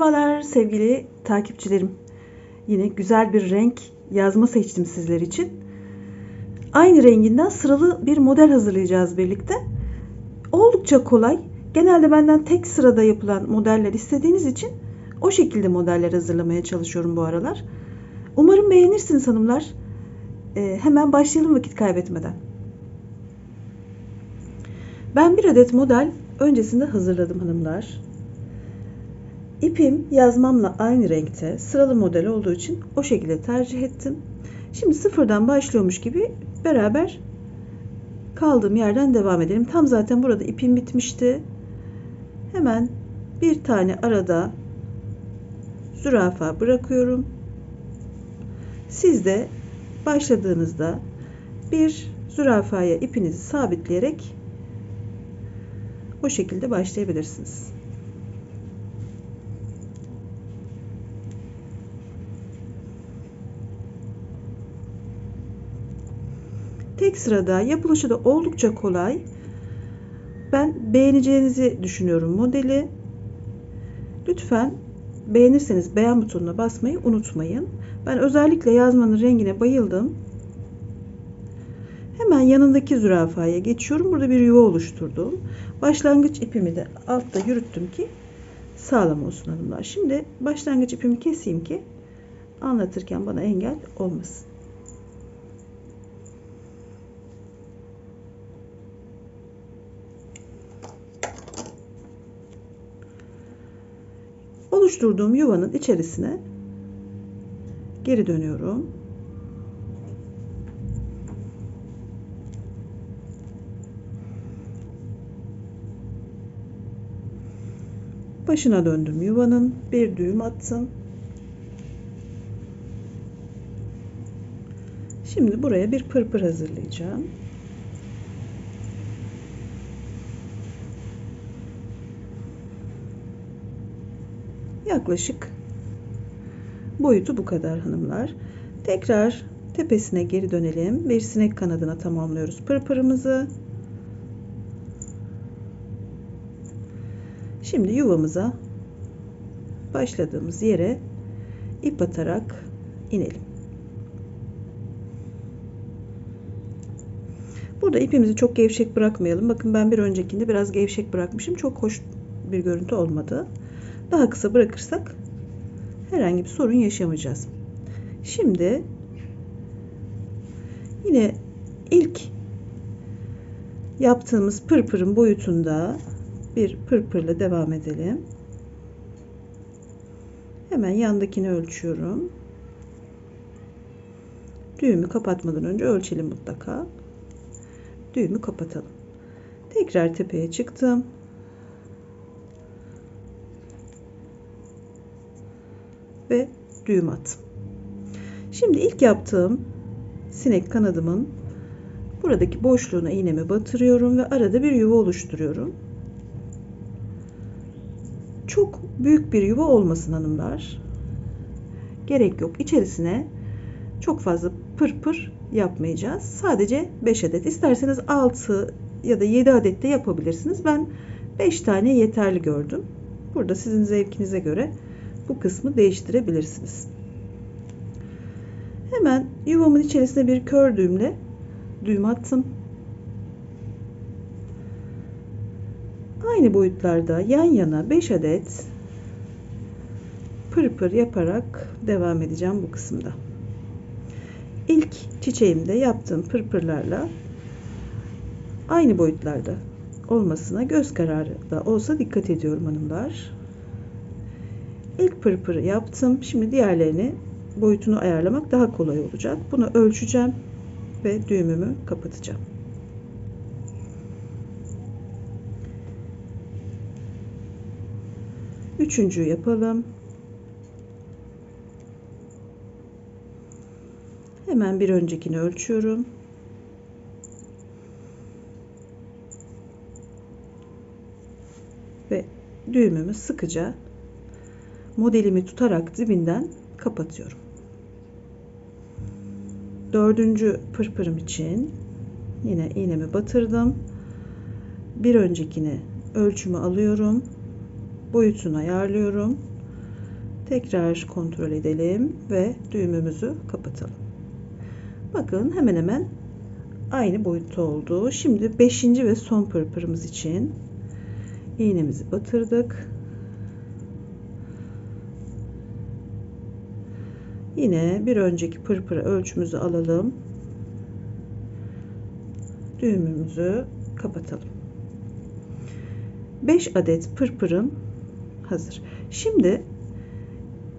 Merhabalar sevgili takipçilerim. Yine güzel bir renk yazma seçtim sizler için. Aynı renginden sıralı bir model hazırlayacağız birlikte. Oldukça kolay. Genelde benden tek sırada yapılan modeller istediğiniz için o şekilde modeller hazırlamaya çalışıyorum bu aralar. Umarım beğenirsiniz hanımlar. Ee, hemen başlayalım vakit kaybetmeden. Ben bir adet model öncesinde hazırladım hanımlar. İpim yazmamla aynı renkte sıralı model olduğu için o şekilde tercih ettim. Şimdi sıfırdan başlıyormuş gibi beraber kaldığım yerden devam edelim. Tam zaten burada ipim bitmişti. Hemen bir tane arada zürafa bırakıyorum. Siz de başladığınızda bir zürafaya ipinizi sabitleyerek o şekilde başlayabilirsiniz. Tek sırada yapılışı da oldukça kolay. Ben beğeneceğinizi düşünüyorum modeli. Lütfen beğenirseniz beğen butonuna basmayı unutmayın. Ben özellikle yazmanın rengine bayıldım. Hemen yanındaki zürafaya geçiyorum. Burada bir yuva oluşturdum. Başlangıç ipimi de altta yürüttüm ki sağlam olsun hanımlar. Şimdi başlangıç ipimi keseyim ki anlatırken bana engel olmasın. Oluşturduğum yuvanın içerisine geri dönüyorum. Başına döndüm yuvanın. Bir düğüm attım. Şimdi buraya bir pırpır hazırlayacağım. Yaklaşık boyutu bu kadar hanımlar. Tekrar tepesine geri dönelim. Bir sinek kanadına tamamlıyoruz pırpırımızı. Şimdi yuvamıza başladığımız yere ip atarak inelim. Burada ipimizi çok gevşek bırakmayalım. Bakın ben bir öncekinde biraz gevşek bırakmışım. Çok hoş bir görüntü olmadı. Daha kısa bırakırsak herhangi bir sorun yaşamayacağız. Şimdi yine ilk yaptığımız pırpırın boyutunda bir pırpırla devam edelim. Hemen yandakini ölçüyorum. Düğümü kapatmadan önce ölçelim mutlaka. Düğümü kapatalım. Tekrar tepeye çıktım. Ve düğüm attım. Şimdi ilk yaptığım sinek kanadımın buradaki boşluğuna iğnemi batırıyorum ve arada bir yuva oluşturuyorum çok büyük bir yuva olmasın hanımlar. Gerek yok. İçerisine çok fazla pırpır pır yapmayacağız. Sadece 5 adet. İsterseniz 6 ya da 7 adet de yapabilirsiniz. Ben 5 tane yeterli gördüm. Burada sizin zevkinize göre bu kısmı değiştirebilirsiniz. Hemen yuvamın içerisine bir kör düğümle düğüm attım. aynı boyutlarda yan yana 5 adet pırpır yaparak devam edeceğim bu kısımda. İlk çiçeğimde yaptığım pırpırlarla aynı boyutlarda olmasına göz kararı da olsa dikkat ediyorum hanımlar. İlk pırpırı yaptım. Şimdi diğerlerini boyutunu ayarlamak daha kolay olacak. Bunu ölçeceğim ve düğümümü kapatacağım. Üçüncü yapalım. Hemen bir öncekini ölçüyorum. Ve düğümümü sıkıca modelimi tutarak dibinden kapatıyorum. Dördüncü pırpırım için yine iğnemi batırdım. Bir öncekini ölçümü alıyorum boyutunu ayarlıyorum Tekrar kontrol edelim ve düğümümüzü kapatalım. Bakın hemen hemen aynı boyutta oldu. Şimdi 5. ve son pırpırımız için iğnemizi batırdık. Yine bir önceki pırpıra ölçümüzü alalım. Düğümümüzü kapatalım. 5 adet pırpırım hazır. Şimdi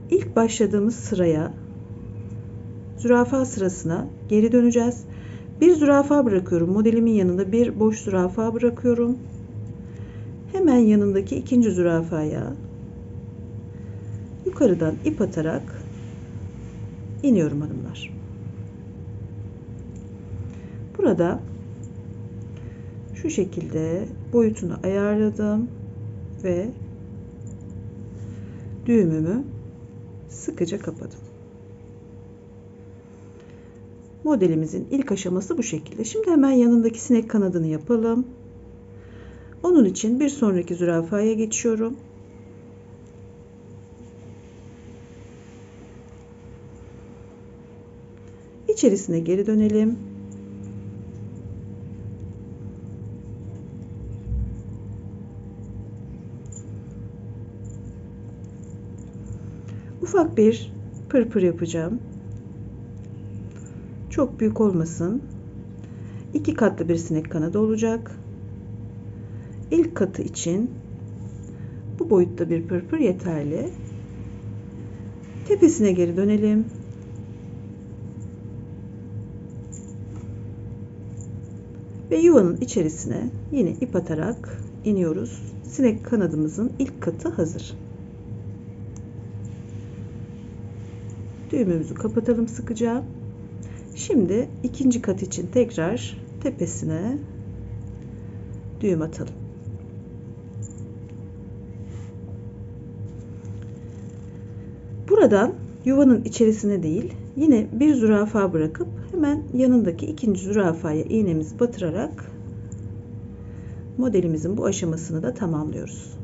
ilk başladığımız sıraya zürafa sırasına geri döneceğiz. Bir zürafa bırakıyorum. Modelimin yanında bir boş zürafa bırakıyorum. Hemen yanındaki ikinci zürafaya yukarıdan ip atarak iniyorum hanımlar. Burada şu şekilde boyutunu ayarladım ve düğümümü sıkıca kapadım. Modelimizin ilk aşaması bu şekilde. Şimdi hemen yanındaki sinek kanadını yapalım. Onun için bir sonraki zürafaya geçiyorum. İçerisine geri dönelim. Ufak bir pırpır yapacağım. Çok büyük olmasın. İki katlı bir sinek kanadı olacak. İlk katı için bu boyutta bir pırpır yeterli. Tepesine geri dönelim. Ve yuvanın içerisine yine ip atarak iniyoruz. Sinek kanadımızın ilk katı hazır. Düğümümüzü kapatalım sıkıca. Şimdi ikinci kat için tekrar tepesine düğüm atalım. Buradan yuvanın içerisine değil yine bir zürafa bırakıp hemen yanındaki ikinci zürafaya iğnemizi batırarak modelimizin bu aşamasını da tamamlıyoruz.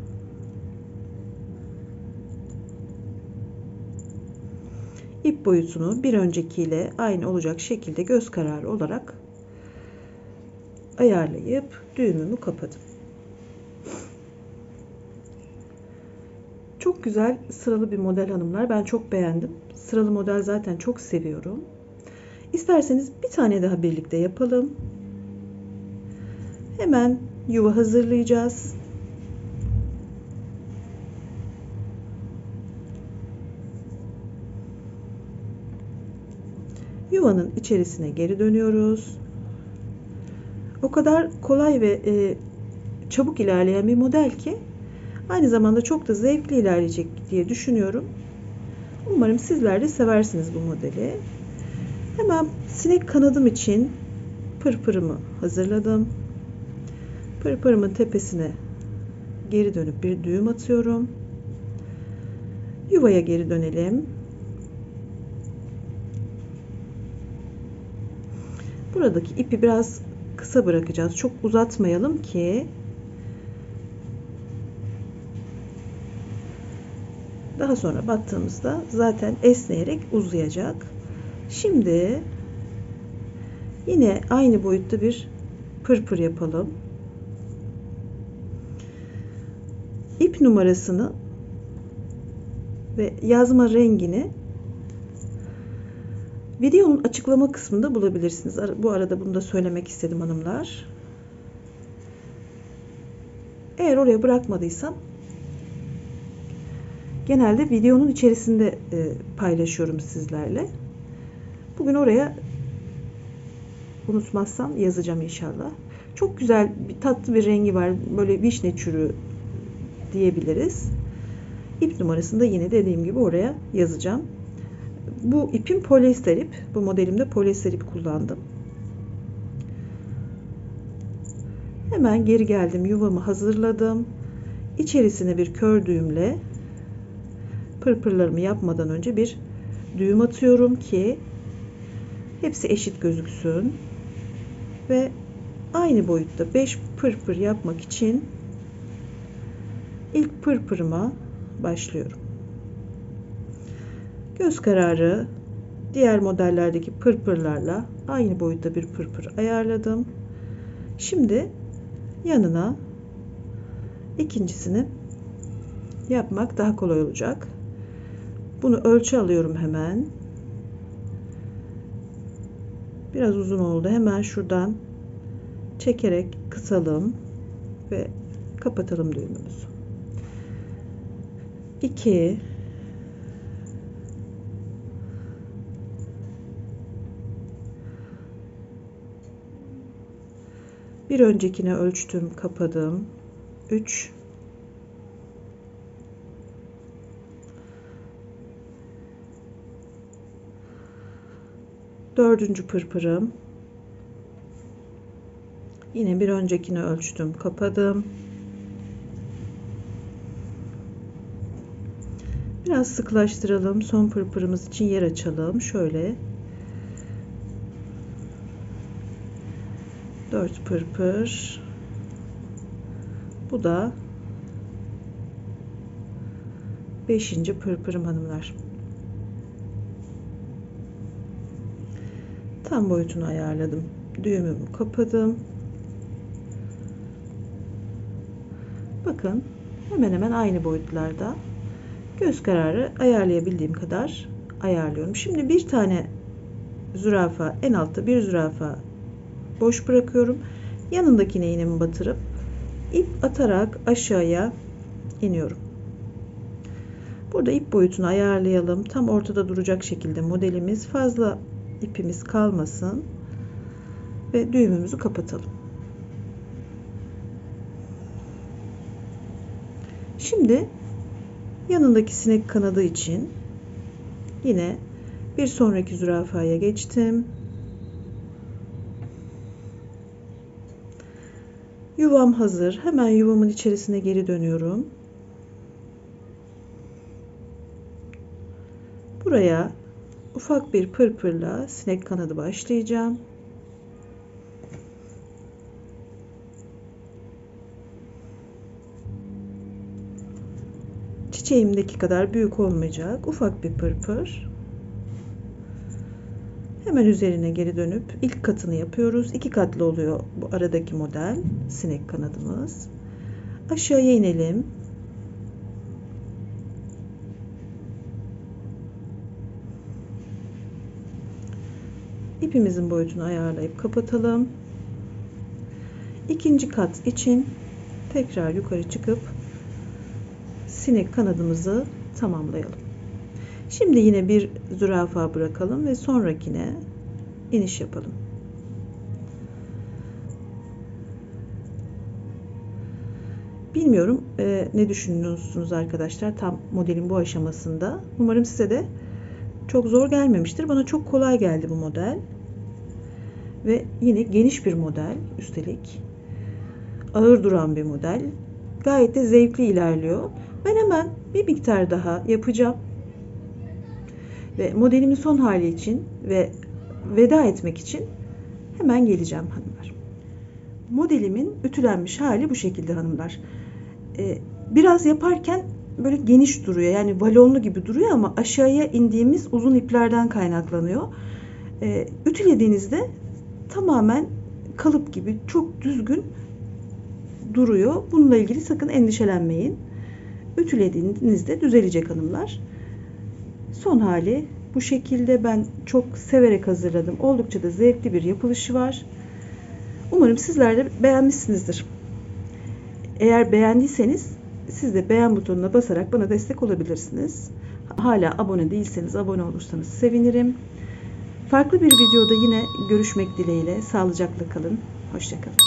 ip boyutunu bir öncekiyle aynı olacak şekilde göz kararı olarak ayarlayıp düğümümü kapadım. Çok güzel sıralı bir model hanımlar. Ben çok beğendim. Sıralı model zaten çok seviyorum. İsterseniz bir tane daha birlikte yapalım. Hemen yuva hazırlayacağız. yuvanın içerisine geri dönüyoruz. O kadar kolay ve e, çabuk ilerleyen bir model ki aynı zamanda çok da zevkli ilerleyecek diye düşünüyorum. Umarım sizler de seversiniz bu modeli. Hemen sinek kanadım için pırpırımı hazırladım. Pırpırımın tepesine geri dönüp bir düğüm atıyorum. Yuvaya geri dönelim. Buradaki ipi biraz kısa bırakacağız. Çok uzatmayalım ki daha sonra battığımızda zaten esneyerek uzayacak. Şimdi yine aynı boyutta bir pırpır yapalım. İp numarasını ve yazma rengini Videonun açıklama kısmında bulabilirsiniz. Bu arada bunu da söylemek istedim hanımlar. Eğer oraya bırakmadıysam genelde videonun içerisinde e, paylaşıyorum sizlerle. Bugün oraya unutmazsam yazacağım inşallah. Çok güzel bir tatlı bir rengi var. Böyle vişne çürü diyebiliriz. İp numarasını da yine dediğim gibi oraya yazacağım. Bu ipim polyester ip. Bu modelimde polyester ip kullandım. Hemen geri geldim. Yuvamı hazırladım. İçerisine bir kör düğümle pırpırlarımı yapmadan önce bir düğüm atıyorum ki hepsi eşit gözüksün. Ve aynı boyutta 5 pırpır yapmak için ilk pırpırıma başlıyorum. Göz kararı diğer modellerdeki pırpırlarla aynı boyutta bir pırpır ayarladım. Şimdi yanına ikincisini yapmak daha kolay olacak. Bunu ölçü alıyorum hemen. Biraz uzun oldu. Hemen şuradan çekerek kısalım ve kapatalım düğümümüzü. 2 Bir öncekine ölçtüm, kapadım. 3 Dördüncü pırpırım. Yine bir öncekini ölçtüm, kapadım. Biraz sıklaştıralım. Son pırpırımız için yer açalım. Şöyle. 4 pırpır. Bu da 5. pırpırım hanımlar. Tam boyutunu ayarladım. Düğümümü kapadım. Bakın hemen hemen aynı boyutlarda göz kararı ayarlayabildiğim kadar ayarlıyorum. Şimdi bir tane zürafa en altta bir zürafa boş bırakıyorum. Yanındakine iğnemi batırıp ip atarak aşağıya iniyorum. Burada ip boyutunu ayarlayalım. Tam ortada duracak şekilde modelimiz fazla ipimiz kalmasın ve düğümümüzü kapatalım. Şimdi yanındaki sinek kanadı için yine bir sonraki zürafaya geçtim. Yuvam hazır. Hemen yuvamın içerisine geri dönüyorum. Buraya ufak bir pırpırla sinek kanadı başlayacağım. Çiçeğimdeki kadar büyük olmayacak. Ufak bir pırpır. Hemen üzerine geri dönüp ilk katını yapıyoruz. İki katlı oluyor bu aradaki model. Sinek kanadımız. Aşağıya inelim. İpimizin boyutunu ayarlayıp kapatalım. İkinci kat için tekrar yukarı çıkıp sinek kanadımızı tamamlayalım. Şimdi yine bir zürafa bırakalım ve sonrakine iniş yapalım. Bilmiyorum e, ne düşünüyorsunuz arkadaşlar tam modelin bu aşamasında. Umarım size de çok zor gelmemiştir. Bana çok kolay geldi bu model. Ve yine geniş bir model üstelik. Ağır duran bir model. Gayet de zevkli ilerliyor. Ben hemen bir miktar daha yapacağım. Ve modelimin son hali için ve veda etmek için hemen geleceğim hanımlar. Modelimin ütülenmiş hali bu şekilde hanımlar. Ee, biraz yaparken böyle geniş duruyor. Yani balonlu gibi duruyor ama aşağıya indiğimiz uzun iplerden kaynaklanıyor. Ee, ütülediğinizde tamamen kalıp gibi çok düzgün duruyor. Bununla ilgili sakın endişelenmeyin. Ütülediğinizde düzelecek hanımlar. Son hali bu şekilde ben çok severek hazırladım. Oldukça da zevkli bir yapılışı var. Umarım sizler de beğenmişsinizdir. Eğer beğendiyseniz siz de beğen butonuna basarak bana destek olabilirsiniz. Hala abone değilseniz abone olursanız sevinirim. Farklı bir videoda yine görüşmek dileğiyle. Sağlıcakla kalın. Hoşçakalın.